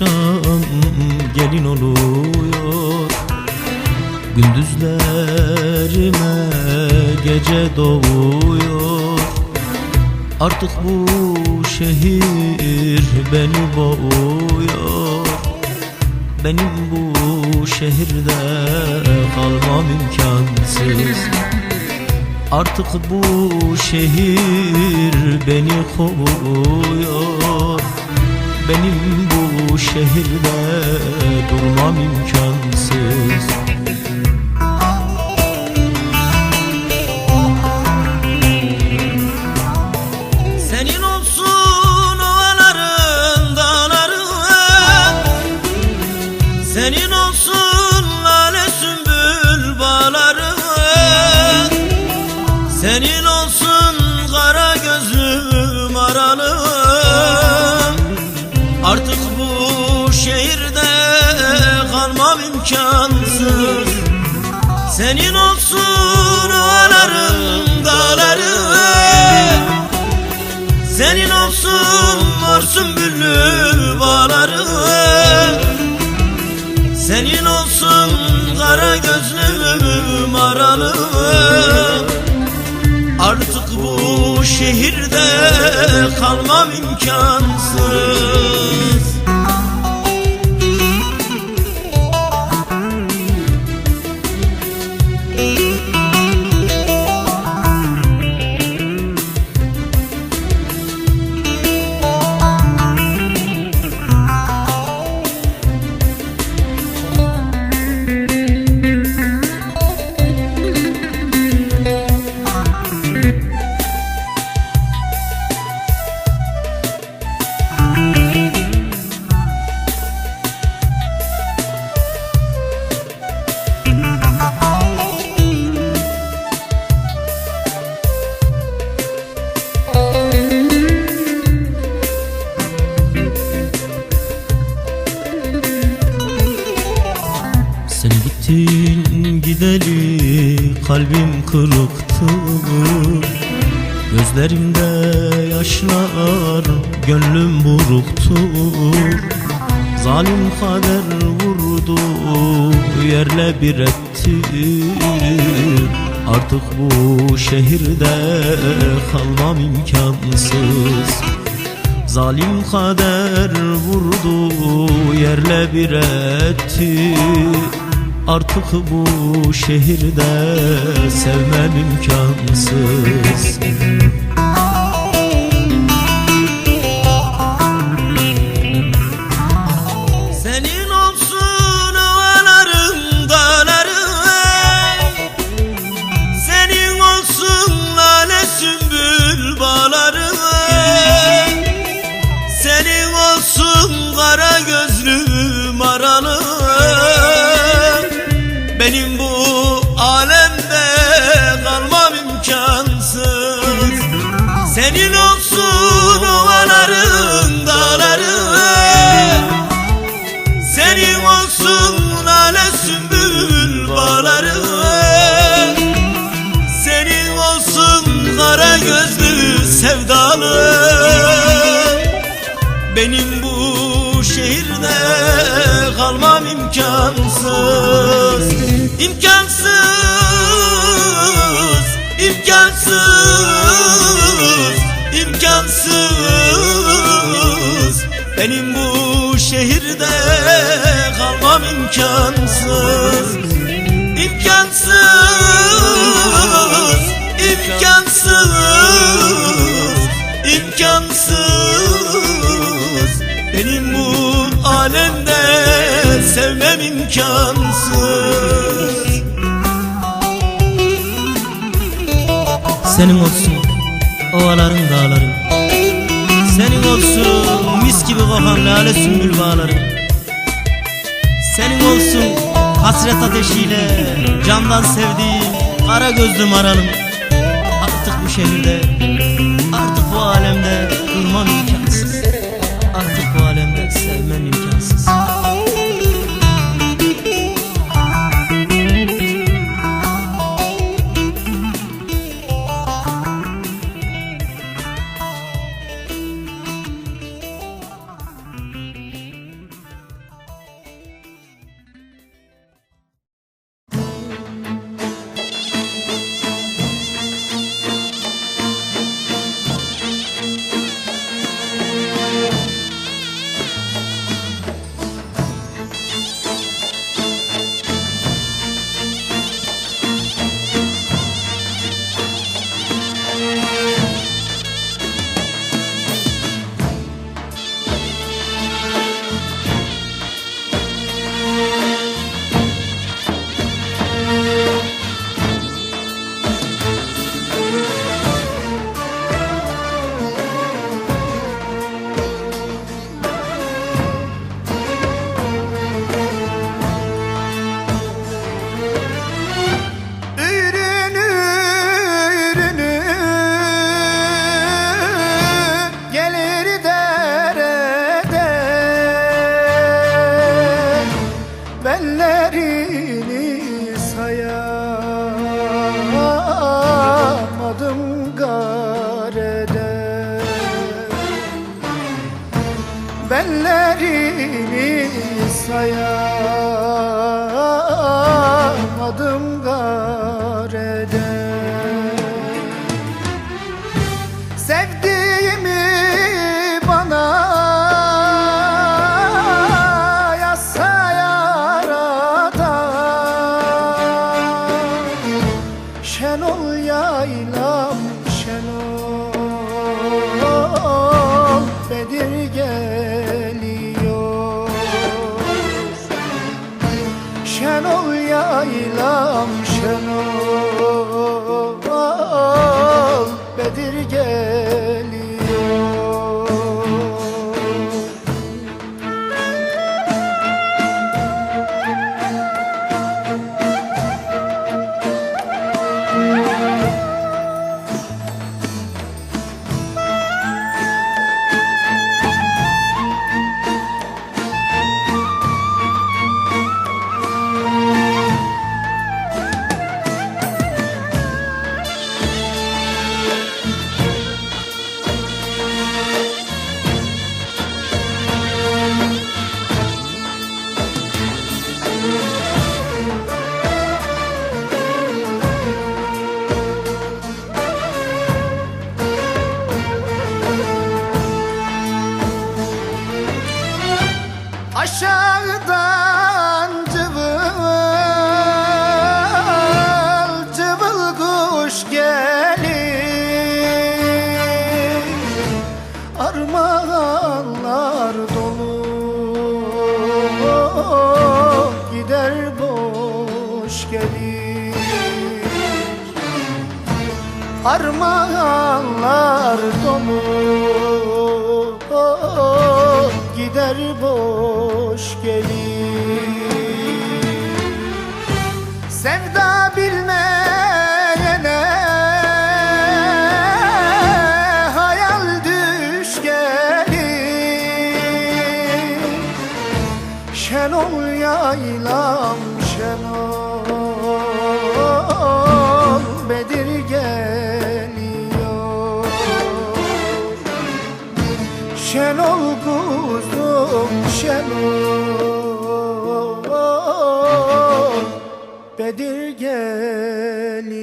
akşam gelin oluyor. Gündüzlerime gece doğuyor. Artık bu şehir beni boğuyor. Benim bu şehirde kalmam imkansız. Artık bu şehir beni kovuyor Benim bu şehirde durmam imkansız Senin olsun ovaların dağların senin olsun mor sümbüllü bağları Senin olsun kara gözlüm aralı Artık bu şehirde kalmam imkansız gideli kalbim kırıktı Gözlerimde yaşlar gönlüm buruktur Zalim kader vurdu yerle bir etti. Artık bu şehirde kalmam imkansız. Zalim kader vurdu yerle bir etti Artık bu şehirde sevmem imkansız Senin olsun ovaların dağların senin olsun lale sümbül bağları. Senin olsun kara gözlü sevdalı. Benim bu şehirde kalmam imkansız. İmkansız, imkansız, imkansız. Benim bu şehirde kalmam imkansız. İmkansız, imkansız, imkansız. Benim bu alemde sevmem imkansız Senin olsun ovaların dağların Senin olsun mis gibi kokan lale sümbül bağların Senin olsun hasret ateşiyle candan sevdiğim kara gözlüm aralım. Artık bu şehirde, artık bu alemde durmam imkansız bellerini sayamadım. Yaylam şenol Aşağıdan cıvıl cıvıl kuş gelir. Armağanlar dolu gider boş gelir. Armağanlar dolu gider boş gelir Şenol kuzum şenol Bedir geliyor